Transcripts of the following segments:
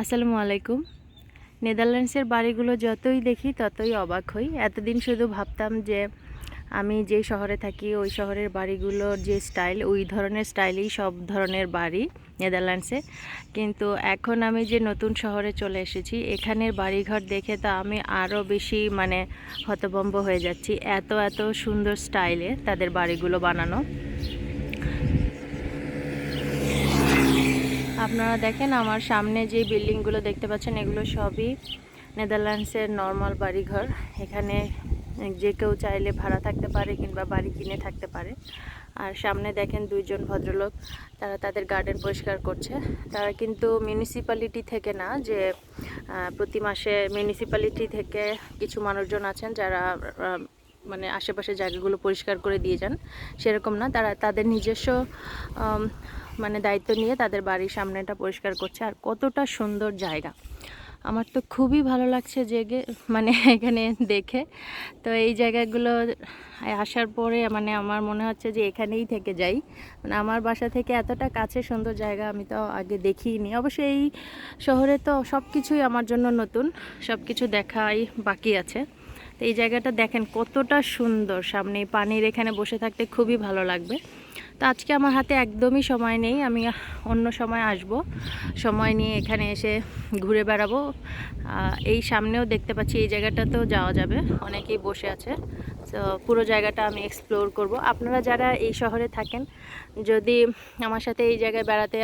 আসসালামু আলাইকুম। নেদারল্যান্ডসের বাড়িগুলো যতই দেখি ততই অবাক হই। এতদিন শুধু ভাবতাম যে আমি যে শহরে থাকি, ওই শহরের বাড়িগুলোর যে স্টাইল, ওই ধরনের স্টাইলেই সব ধরনের বাড়ি নেদারল্যান্ডসে। কিন্তু এখন আমি যে নতুন শহরে চলে এসেছি, এখানের বাড়িঘর দেখে তো আমি আরও বেশি মানে হতভম্ব হয়ে যাচ্ছি। এত এত সুন্দর স্টাইলে তাদের বাড়িগুলো বানানো। আপনারা দেখেন আমার সামনে যে বিল্ডিংগুলো দেখতে পাচ্ছেন, এগুলো সবই নেদারল্যান্ডসের নর্মাল বাড়িঘর। এখানে যে কেউ চাইলে ভাড়া থাকতে পারে কিংবা বাড়ি কিনে থাকতে পারে। আর সামনে দেখেন দুইজন ভদ্রলোক, তারা তাদের গার্ডেন পরিষ্কার করছে। তারা কিন্তু মিউনিসিপ্যালিটি থেকে না, যে প্রতি মাসে মিউনিসিপ্যালিটি থেকে কিছু মানুষজন আছেন যারা মানে আশেপাশে জায়গাগুলো পরিষ্কার করে দিয়ে যান, সেরকম না। তারা তাদের নিজস্ব মানে দায়িত্ব নিয়ে তাদের বাড়ির সামনেটা পরিষ্কার করছে আর কতটা সুন্দর জায়গা। আমার তো খুবই ভালো লাগছে জেগে মানে এখানে দেখে। তো এই জায়গাগুলো আসার পরে মানে আমার মনে হচ্ছে যে এখানেই থেকে যাই। মানে আমার বাসা থেকে এতটা কাছে সুন্দর জায়গা আমি তো আগে দেখিইনি অবশ্য এই শহরে তো সব কিছুই আমার জন্য নতুন সব কিছু দেখাই বাকি আছে। তো এই জায়গাটা দেখেন কতটা সুন্দর। সামনে পানির এখানে বসে থাকতে খুবই ভালো লাগবে। তো আজকে আমার হাতে একদমই সময় নেই, আমি অন্য সময় আসব। সময় নিয়ে এখানে এসে ঘুরে বেড়াবো। এই সামনেও দেখতে পাচ্ছি এই জায়গাটাতেও যাওয়া যাবে, অনেকেই বসে আছে। তো পুরো জায়গাটা আমি এক্সপ্লোর করব। আপনারা যারা এই শহরে থাকেন, যদি আমার সাথে এই জায়গায় বেড়াতে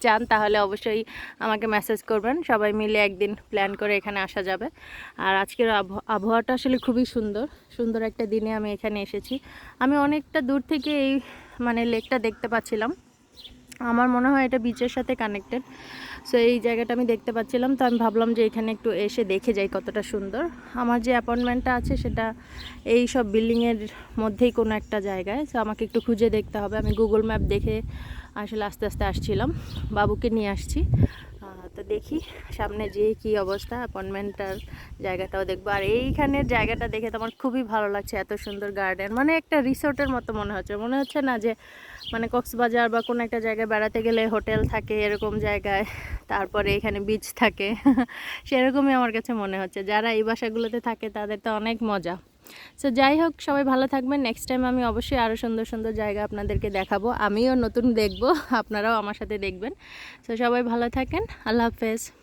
চান, তাহলে অবশ্যই আমাকে মেসেজ করবেন। সবাই মিলে একদিন প্ল্যান করে এখানে আসা যাবে। আর আজকের আবহ- আবহাওয়াটা আসলে খুবই সুন্দর। সুন্দর একটা দিনে আমি এখানে এসেছি। আমি অনেকটা দূর থেকে এই মানে লেকটা দেখতে পাচ্ছিলাম। আমার মনে হয় এটা বিচের সাথে কানেক্টেড সো এই জায়গাটা আমি দেখতে পাচ্ছিলাম, তো আমি ভাবলাম যে এখানে একটু এসে দেখে যাই কতটা সুন্দর। আমার যে অ্যাপয়েন্টমেন্টটা আছে, সেটা এই সব বিল্ডিংয়ের মধ্যেই কোনো একটা জায়গায়। সো আমাকে একটু খুঁজে দেখতে হবে। আমি গুগল ম্যাপ দেখে আসলে আস্তে আস্তে আসছিলাম। বাবুকে নিয়ে আসছি। তো দেখি সামনে যে কি অবস্থা অ্যাপয়েন্টমেন্টটার জায়গাটাও দেখব। আর এইখানের জায়গাটা দেখে তো আমার খুবই ভালো লাগছে, এত সুন্দর গার্ডেন মানে একটা রিসোর্টের মতো মনে হচ্ছে। মনে হচ্ছে না যে মানে কক্সবাজার বা কোনো একটা জায়গায় বেড়াতে গেলে হোটেল থাকে এরকম জায়গায়, তারপরে এখানে বিচ থাকে। সেরকমই আমার কাছে মনে হচ্ছে। যারা এই বাসাগুলোতে থাকে তাদের তো অনেক মজা। সো যাই হোক, সবাই ভালো থাকবেন। নেক্সট টাইম আমি অবশ্যই আরও সুন্দর সুন্দর জায়গা আপনাদেরকে দেখাবো। আমিও নতুন দেখব। আপনারাও আমার সাথে দেখবেন। সো সবাই ভালো থাকেন। আল্লাহ হাফেজ।